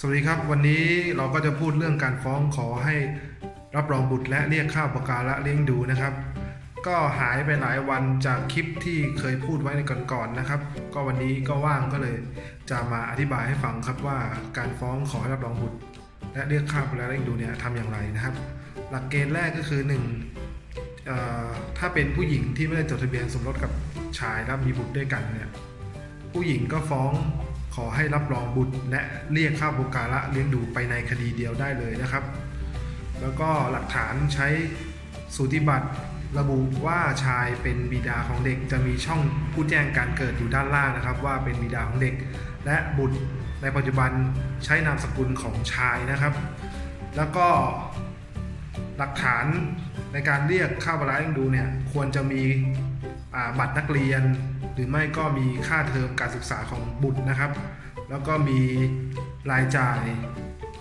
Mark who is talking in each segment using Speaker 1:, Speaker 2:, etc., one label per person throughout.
Speaker 1: สวัสดีครับ วันนี้เราก็จะพูดเรื่องการฟ้องขอให้รับรองบุตรและเรียกค่าอุปการะเลี้ยงดูนะครับ ก็หายไปหลายวันจากคลิปที่เคยพูดไว้ในก่อนๆนะครับ ก็วันนี้ก็ว่างก็เลย จะมาอธิบายให้ฟังครับว่าการฟ้องขอให้รับรองบุตร และเรียกค่าอุปการะเลี้ยงดูเนี่ยทำอย่างไรนะครับ หลักเกณฑ์แรกก็คือหนึ่งถ้าเป็นผู้หญิงที่ไม่ได้จดทะเบียนสมรสกับชายแล้วมีบุตรด้วยกันเนี่ยผู้หญิงก็ฟ้อง ขอให้รับรองบุตรและเรียกค่าบุการะเลี้ยงดูไปในคดีเดียวได้เลยนะครับ แล้วก็หลักฐานใช้สูติบัตรระบุว่าชายเป็นบิดาของเด็กจะมีช่องผู้แจ้งการเกิดอยู่ด้านล่างนะครับ ว่าเป็นบิดาของเด็ก และบุตรในปัจจุบันใช้นามสกุลของชายนะครับ แล้วก็หลักฐานในการเรียกค่าบรายดูเนี่ยควรจะมี บัตรนักเรียน หรือไม่ก็มีค่าเทอมการศึกษาของบุตรนะครับ แล้วก็มีรายจ่าย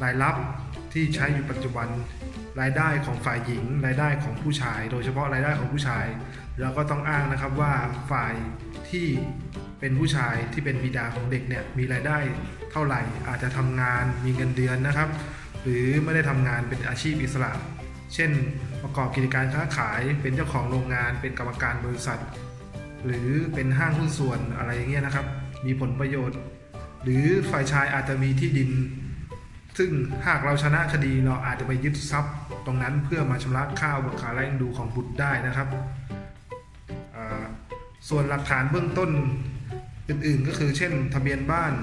Speaker 1: รายรับที่ใช้อยู่ปัจจุบันรายได้ของฝ่ายหญิง รายได้ของผู้ชาย โดยเฉพาะรายได้ของผู้ชายเราก็ต้องอ้างนะครับว่าฝ่ายที่เป็นผู้ชายที่เป็นบิดาของเด็กเนี่ยมีรายได้เท่าไหร่อาจจะทำงานมีเงินเดือนนะครับ หรือไม่ได้ทำงานเป็นอาชีพอิสระ เช่น ประกอบกิจการค้าขายเป็นเจ้าของโรงงาน เป็นกรรมการบริษัท หรือเป็นห้างหุ้นส่วนอะไรอย่างเงี้ยนะครับ มีผลประโยชน์ หรือฝ่ายชายอาจจะมีที่ดิน ซึ่งหากเราชนะคดีเราอาจจะไปยึดทรัพย์ตรงนั้นเพื่อมาชำระค่าบุคคาและเลี้ยงดูของบุตรได้นะครับ ส่วนหลักฐานเบื้องต้นอื่นๆ ก็คือเช่น ทะเบียนบ้าน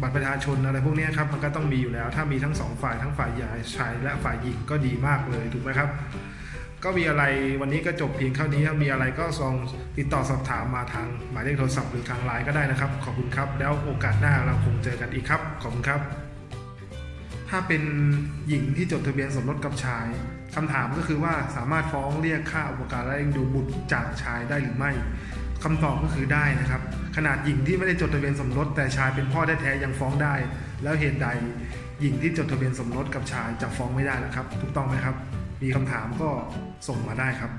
Speaker 1: บัตรประชาชนอะไรพวกนี้ครับมันก็ต้องมีอยู่แล้ว ถ้ามีทั้งสองฝ่ายทั้งฝ่ายชายและฝ่ายหญิงก็ดีมากเลยถูกไหมครับ ก็มีอะไรวันนี้ก็จบเพียงเท่านี้ครับมีอะไรก็ลองติดต่อสอบถามมาทางหมายเลขโทรศัพท์หรือทางไลน์ก็ได้นะครับ ขอบคุณครับ แล้วโอกาสหน้าเราคงเจอกันอีกครับ ขอบคุณครับ ถ้าเป็นหญิงที่จดทะเบียนสมรสกับชายคำถามก็คือว่าสามารถฟ้องเรียกค่าอุปการะเลี้ยงดูบุตรจากชายได้หรือไม่คำตอบก็คือได้นะครับ ขนาดหญิงที่ไม่ได้จดทะเบียนสมรสแต่ชายเป็นพ่อแท้ๆยังฟ้องได้ แล้วเหตุใดหญิงที่จดทะเบียนสมรสกับชายจะฟ้องไม่ได้ล่ะครับ ถูกต้องไหมครับ มีคำถามก็ส่งมาได้ครับ